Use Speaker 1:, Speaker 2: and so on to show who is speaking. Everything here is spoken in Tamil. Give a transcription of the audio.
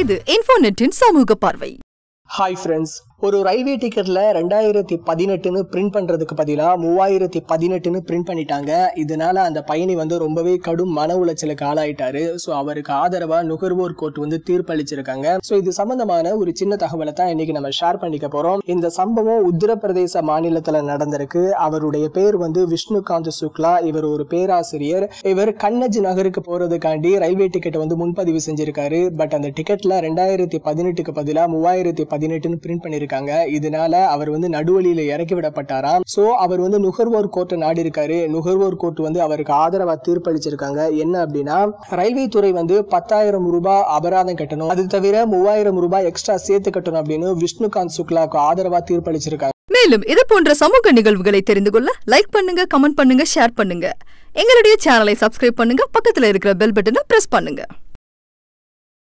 Speaker 1: இது இன்ஃபோநெட்டின் சமூக பார்வை.
Speaker 2: ஹாய் ஃப்ரெண்ட்ஸ் ஒரு ரயில்வே டிக்கெட்டில் ரெண்டாயிரத்தி பதினெட்டுன்னு பிரிண்ட் பண்ணுறதுக்கு பதிலாக மூவாயிரத்தி பதினெட்டுன்னு பிரிண்ட் பண்ணிட்டாங்க. இதனால் அந்த பயணி வந்து ரொம்பவே கடும் மன உளைச்சலுக்கு ஆளாயிட்டாரு. ஸோ அவருக்கு ஆதரவாக நுகர்வோர் கோர்ட் வந்து தீர்ப்பளிச்சிருக்காங்க. ஸோ இது சம்பந்தமான ஒரு சின்ன தகவலை தான் இன்னைக்கு நம்ம ஷேர் பண்ணிக்க போகிறோம் இந்த சம்பவம் உத்தரப்பிரதேச மாநிலத்தில் நடந்திருக்கு. அவருடைய பேர் வந்து விஷ்ணுகாந்த் சுக்லா. இவர் ஒரு பேராசிரியர். இவர் கண்ணஜ் நகருக்கு போகிறதுக்காண்டி ரயில்வே டிக்கெட் வந்து முன்பதிவு செஞ்சிருக்காரு. பட் அந்த டிக்கெட்டில் ரெண்டாயிரத்தி பதினெட்டுக்கு பதிலாக மூவாயிரத்தி பதினெட்டுன்னு பிரிண்ட் இருக்காங்க. இதனால அவர் வந்து நடுவழியில இறக்கி விடப்பட்டாராம். சோ அவர் வந்து நுகர்வோர் கோர்ட்டை நாடி இருக்காரு. நுகர்வோர் கோர்ட் வந்து அவருக்கு ஆதரவா தீர்ப்பளிச்சிருக்காங்க. என்ன அப்படின்னா ரயில்வே துறை வந்து பத்தாயிரம் ரூபாய் அபராதம் கட்டணும். அது தவிர மூவாயிரம் ரூபாய் எக்ஸ்ட்ரா சேர்த்து கட்டணும் அப்படின்னு விஷ்ணுகாந்த் சுக்லாவுக்கு ஆதரவா தீர்ப்பளிச்சிருக்காங்க.
Speaker 1: மேலும் இது போன்ற சமூக நிகழ்வுகளை தெரிந்து கொள்ள லைக் பண்ணுங்க கமெண்ட் பண்ணுங்க ஷேர் பண்ணுங்க. எங்களுடைய சேனலை சப்ஸ்கிரைப் பண்ணுங்க. பக்கத்துல இருக்கிற பெல் பட்டனை பிரஸ் பண்ணுங்க.